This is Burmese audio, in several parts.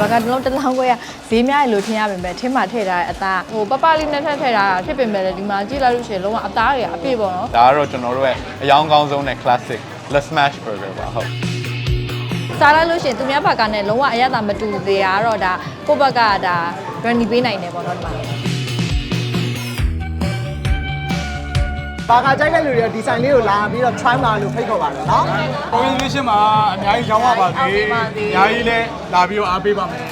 ဘာကတလုံးတစ်လောင်းခွဲကဈေးများရလို့ထင်ရပေမဲ့ထင်းမှထည့်ထားတဲ့အသားဟိုပပလေးနဲ့ထည့်ထည့်ထားတာဖြစ်ပေမဲ့လည်းဒီမှာကြည့်လိုက်လို့ရှိရင်လုံးဝအသားတွေကအပြည့်ပေါ့နော်ဒါကတော့ကျွန်တော်တို့ရဲ့အယောင်ကောင်းဆုံးနဲ့ classic let's smash burger ပါဟုတ်စားလိုက်လို့ရှိရင်သူများဘက်ကနဲ့လုံးဝအရသာမတူသေးတာကတော့ဒါကိုယ့်ဘက်ကဒါ runny ပေးနိုင်တယ်ပေါ့နော်ဒီမှာ ဘာကကြိုက်တဲ့လူတွေကဒီဆိုင်လေးကိုလာပြီးတော့ try မှာလို့ဖိတ်ခေါ်ပါတယ်နော်ပုံရင်းလေးရှင်းမှာအများကြီးရောင်းရပါသေးအားပေးပါသေးအများကြီးလည်းလာပြီးတော့အားပေးပါမယ်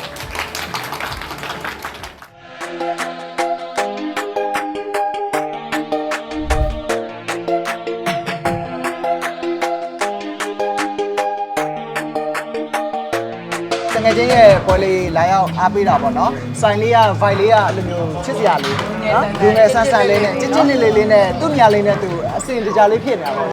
ငယ်ချင်းရဲ့ပွဲလေးလာရောက်အားပေးတာပေါ့နော်ဆိုင်လေးက vibe လေးကအဲ့လိုမျိုးချစ်စရာလေးနော်လူငယ်ဆန်းဆန်းလေးနဲ့ချစ်ချစ်လေးလေးလေးနဲ့သူ့ညာလေးနဲ့သူအစင်တကြလေးဖြစ်နေတာပေါ့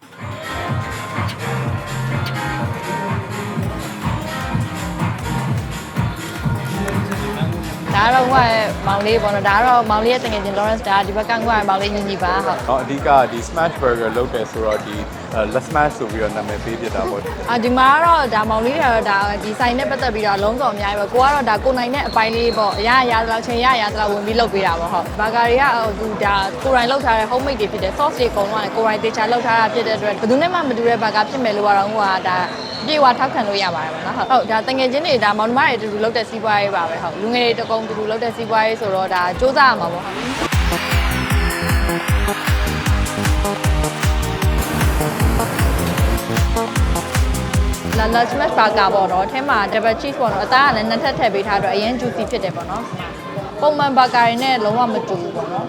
ဒါတော့ငွေမောင်လေးပေါ့နော်ဒါတော့မောင်လေးရဲ့တကယ်ချင်း Lawrence ဒါဒီဘက်ကငွေမောင်လေးညီညီပါဟုတ်ဟောအဓိကဒီ smash burger လုပ်တယ်ဆိုတော့ဒီ let's smash ဆိုပြီးတော့နာမည်ပေးပြတာပေါ့အာဒီမှာကတော့ဒါမောင်လေးတွေကတော့ဒါဒီဆိုင်နဲ့ပတ်သက်ပြီးတော့လုံးစုံအများကြီးပဲကိုကတော့ဒါကိုနိုင်တဲ့အပိုင်းလေးပေါ့အရာရာတော့ချင်းရရတော့ဝင်ပြီးလုပ်ပေးတာပေါ့ဟုတ်ဘာဂါတွေကဟိုသူဒါကိုရိုင်းလုပ်ထားတဲ့ homemade တွေဖြစ်တယ် sauce တွေအကုန်လုံးကကိုရိုင်းတေချာလုပ်ထားတာဖြစ်တဲ့အတွက်ဘယ်သူနဲ့မှမတူတဲ့ဘာဂါဖြစ်မယ်လို့ကတော့ဟိုကဒါပြေဝထောက်ခံလို့ရပါတယ်ပေါ့နော်ဟုတ်ဟုတ်ဒါတငယ်ချင်းတွေဒါမောင်နှမတွေတူတူလုပ်တဲ့စီးပွားရေးပါပဲဟုတ်လူငယ်တွေတကုံတူတူလုပ်တဲ့စီးပွားရေးဆိုတော့ဒါစူးစမ်းရမှာပေါ့ဟုတ် လာလာ smash burger ပေါ့နော်အထဲမှာ double cheese ပေါ့နော်အသားကလည်းနှစ်ထပ်ထည့်ပေးထားတော့အရင် juicy ဖြစ်တယ်ပေါ့နော်ပုံမှန် burger တွေနဲ့လုံးဝမတူဘူးပေါ့နော်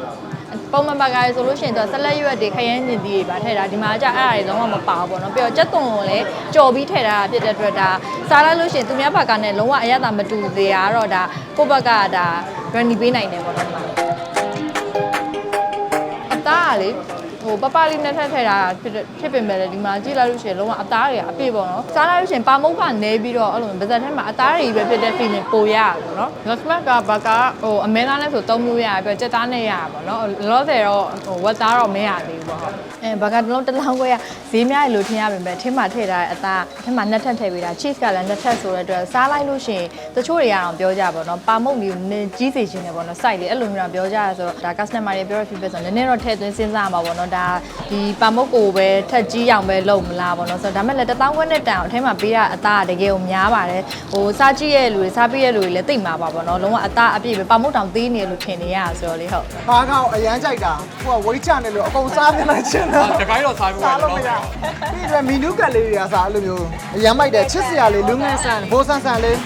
ပုံမှန် burger တွေဆိုလို့ရှိရင်တော့ဆက်လက်ရွက်တွေခရမ်းညင်သီးတွေပါထည့်တာဒီမှာကျအဲ့အရာတွေလုံးဝမပါဘူးပေါ့နော်ပြီးတော့ကြက်သွန်ကိုလည်းကြော်ပြီးထည့်ထားတာဖြစ်တဲ့အတွက်ဒါစားလိုက်လို့ရှိရင်သူများ burger နဲ့လုံးဝအရသာမတူသေးတာကတော့ဒါကိုယ့်ဘက်ကဒါ runny ပေးနိုင်တယ်ပေါ့နော်ဒီမှာအသားကလေ ဟိုပပလေးနဲ့ထည့်ထည့်တာဖြစ်တဲ့ဖြစ်ပေမဲ့လည်းဒီမှာကြည့်လိုက်လို့ရှိရင်လုံးဝအသားတွေကအပြည့်ပေါ့နော်စားလိုက်လို့ရှိရင်ပါမုတ်ကနေပြီးတော့အဲ့လိုပါဇက်ထဲမှာအသားတွေပဲဖြစ်တဲ့ feeling ပိုရတာပေါ့နော် Gasmac ကဘာကဟိုအမဲသားနဲ့ဆို၃မျိုးရပြီးတော့ကြက်သားနဲ့ရတာပေါ့နော်လောဆယ်တော့ဟိုဝက်သားတော့မရသေးဘူးပေါ့ဟုတ်အဲဘာကတစ်လုံးတစ်လောင်းခွဲကဈေးများရလို့ထင်ရပေမဲ့ထင်းမှထည့်ထားတဲ့အသားထင်းမှနှစ်ထပ်ထည့်ပေးတာ cheese ကလည်းနှစ်ထပ်ဆိုတဲ့အတွက်စားလိုက်လို့ရှိရင်တချို့တွေကတော့ပြောကြပါတော့ပါမုတ်မျိုးနည်းကြီးစေခြင်းတယ်ပေါ့နော် site လေးအဲ့လိုမျိုးတော့ပြောကြရဆိုတော့ဒါ customer တွေပြောရ feedback ဆိုတော့နည်းနည်းတော့ထည့်သွင်းစဉ်းစားမှာပေါ့နော်ဒါဒီပါမုတ်ကိုပဲထက်ကြီးအောင်ပဲလုပ်မလားပေါ့နော်ဆိုတော့ဒါမဲ့လည်းတစ်သောင်းခွဲနဲ့တန်အောင်အထဲမှာပေးတာအသားကတကယ်ကိုများပါတယ်ဟိုစားကြည့်ရဲ့လူတွေစားပြီးရဲ့လူတွေလည်းသိမှာပါပေါ့နော်လုံးဝအသားအပြည့်ပဲပါမုတ်တောင်သေးနေလို့ထင်နေရတာဆိုတော့လေဟုတ်ဘာကောင်အရန်ကြိုက်တာဟိုကဝိတ်ချနေလို့အကုန်စားပြလိုက်ချင်တာတကိုင်းတော့စားပြီးစားလို့မရဒီကမီနူးကတ်လေးတွေကစားအဲ့လိုမျိုးအရန်မိုက်တယ်ချစ်စရာလေးလူငယ်ဆန်ဘိုးဆန်ဆန်လေး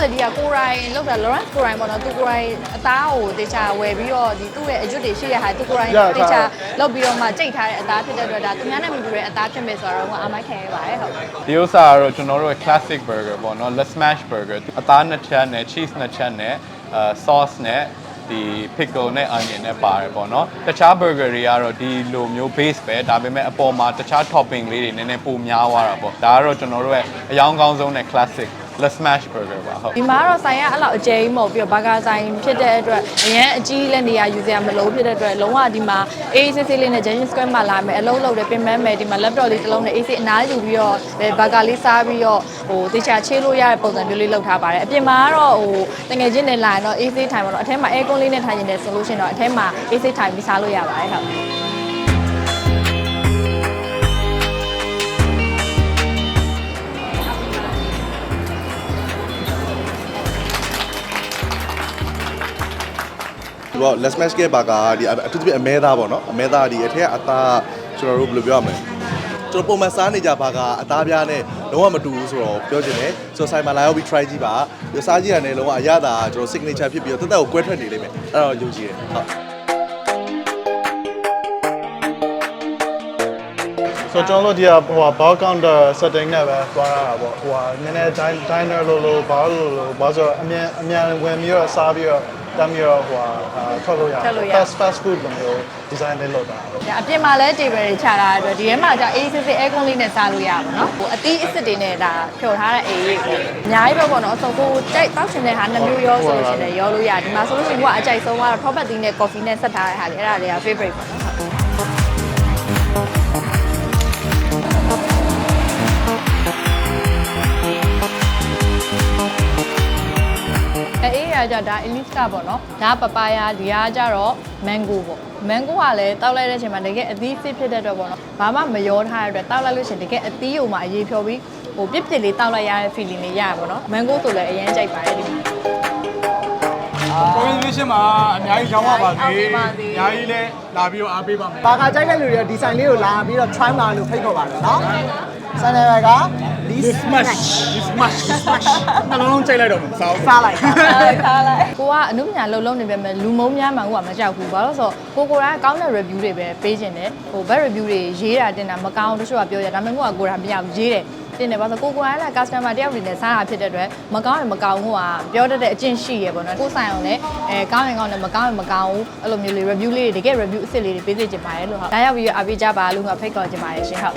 သား quality ကကိုရိုင်းလောက်တာ Lawrence ကိုရိုင်းပေါ့နော်သူကိုရိုင်းအသားကိုတေချာဝယ်ပြီးတော့ဒီသူ့ရဲ့အကျွတ်တွေရှိတဲ့ဟာသူကိုရိုင်းတေချာလောက်ပြီးတော့မှကြိတ်ထားတဲ့အသားဖြစ်တဲ့အတွက်ဒါသူများနဲ့မတူတဲ့အသားဖြစ်မယ်ဆိုတော့အာမိုက်ခံရပါတယ်ဟုတ်ဒီဥစ္စာကတော့ကျွန်တော်တို့ရဲ့ classic burger ပေါ့နော် let's smash burger အသားနှစ်ချက်နဲ့ cheese နှစ်ချက်နဲ့အဲ sauce နဲ့ဒီ pickle နဲ့ onion နဲ့ပါတယ်ပေါ့နော်တခြား burger တွေကတော့ဒီလိုမျိုး base ပဲဒါပေမဲ့အပေါ်မှာတခြား topping လေးတွေနည်းနည်းပိုများသွားတာပေါ့ဒါကတော့ကျွန်တော်တို့ရဲ့အယောင်ကောင်းဆုံးနဲ့ classic let's smash burger ပါဟုတ်ဒီမှာကတော့ဆိုင်ကအဲ့လောက်အကျယ်ကြီးမဟုတ်ပြီးတော့ဘာကာဆိုင်ဖြစ်တဲ့အတွက်အရင်အကြီးလည်းနေရာယူစရာမလိုဖြစ်တဲ့အတွက်လုံးဝဒီမှာ AC ဆေးလေးနဲ့ Junction Square မှာလာမယ်အလုံးလုံးတယ်ပြင်ပန်းမယ်ဒီမှာ laptop လေးတစ်လုံးနဲ့ AC အနားယူပြီးတော့ဘာကာလေးစားပြီးတော့ဟိုတေချာချေးလို့ရတဲ့ပုံစံမျိုးလေးလုပ်ထားပါတယ်အပြင်မှာကတော့ဟိုတငယ်ချင်းတွေလာရင်တော့ AC ထိုင်ပါတော့အထဲမှာ aircon လေးနဲ့ထိုင်နေတယ်ဆိုလို့ရှိရင်တော့အထဲမှာ AC ထိုင်ပြီးစားလို့ရပါတယ်ဟုတ် က let's match ကဘာကဒီအထူးသဖြင့်အမဲသားပေါ့နော်အမဲသားဒီအထက်အသားကျွန်တော်တို့ဘယ်လိုပြောရမလဲကျွန်တော်ပုံမှန်စားနေကြဘာကအသားပြားနဲ့လုံးဝမတူဘူးဆိုတော့ပြောချင်တယ်ဆိုတော့ဆိုင်မှာလာရောက်ပြီး try ကြည့်ပါပြီးစားကြည့်ရတယ်လုံးဝအရသာကျွန်တော် signature ဖြစ်ပြီးတော့တက်တက်ကိုကွဲထွက်နေလိမ့်မယ်အဲ့တော့ယုံကြည်တယ်ဟုတ်ဆိုတော့ကျွန်တော်တို့ဒီကဟိုဟာ bar counter setting နဲ့ပဲသွားရတာပေါ့ဟိုဟာနည်းနည်း din- diner လို့လို့ bar လို့လို့ဘာဆိုတော့အမြန်အမြန်ဝင်ပြီးတော့စားပြီးတော့ တမ်းပြီးတော့ဟိုဟာအာထွက်လို့ရ ထွက်လို့ရ fast fast food လိုမျိုး design လေးလုပ်တာပေါ့ဒါအပြင်မှာလည်း table တွေခြာထားတဲ့အတွက်ဒီထဲမှာじゃအေးစစ်စစ် aircon လေးနဲ့စားလို့ရပါတော့။ဟိုအသီးအစ်စ်တွေနဲ့ဒါဖြော်ထားတဲ့အိမ်လေးကိုအများကြီးပဲပေါ့နော်။ဆိုကိုကြိုက်တောက်ချင်တဲ့ဟာနှစ်မျိုးရောဆိုလို့ရှိရင်လည်းရောလို့ရတယ်။ဒီမှာဆိုလို့ရှိရင်ကိုကအကြိုက်ဆုံးကတော့ top သီးနဲ့ coffee နဲ့ဆက်ထားတဲ့ဟာလေးအဲ့ဒါတွေက favorite ပေါ့နော်။ ကြဒါ elite ကပေါ့နော်ဒါပပါယာဒီကကြတော့ mango ပေါ့ mango ကလည်းတောက်လိုက်တဲ့အချိန်မှာတကယ်အသီးစစ်ဖြစ်တဲ့အတွက်ပေါ့နော်ဘာမှမရောထားတဲ့အတွက်တောက်လိုက်လို့ရှိရင်တကယ်အသီးကိုမှအရေးဖြောပြီးဟိုပြစ်ပြစ်လေးတောက်လိုက်ရတဲ့ feeling လေးရရပေါ့နော် mango ဆိုလည်းအရင်ကြိုက်ပါတယ်ဒီမှာကိုယ်လေးရှင်မှာအများကြီးရောင်းရပါဟုတ်သေးပါသေးအများကြီးလည်းလာပြီးတော့အားပေးပါမယ်ဘာကကြိုက်တဲ့လူတွေဒီဇိုင်းလေးကိုလာပြီးတော့ try မှာလို့ဖိတ်ခေါ်ပါတယ်နော်ဆန်တယ်က This smash this smash this smash နှလုံးလုံးကြိုက်လိုက်တော့မစားဘူးစားလိုက်တာထားလိုက်ကိုကအနုပညာလုံးလုံးနေပဲမဲ့လူမုံများမှန်ကိုကမကြောက်ဘူးဘာလို့လဲဆိုတော့ကိုကိုကကောင်းတဲ့ review တွေပဲပေးခြင်းတယ်ဟို bad review တွေရေးတာတင်တာမကောင်းတချို့ကပြောကြဒါပေမဲ့ကိုကကိုယ်ကမရဘူးရေးတယ်တင်တယ်ဘာလို့ကိုကိုကလည်း customer တယောက်တွေနဲ့စားတာဖြစ်တဲ့အတွက်မကောင်းရင်မကောင်းဘူးကပြောတတ်တဲ့အကျင့်ရှိရပေါ့နော်ကိုယ်ဆိုင်အောင်လည်းအဲကောင်းရင်ကောင်းတယ်မကောင်းရင်မကောင်းဘူးအဲ့လိုမျိုးလေး review လေးတွေတကယ် review အစ်စ်လေးတွေပေးစေချင်ပါတယ်လို့ဟုတ်ဒါရောက်ပြီးအပေးကြပါလို့ငါဖိတ်ခေါ်ချင်ပါတယ်ရှင်ဟုတ်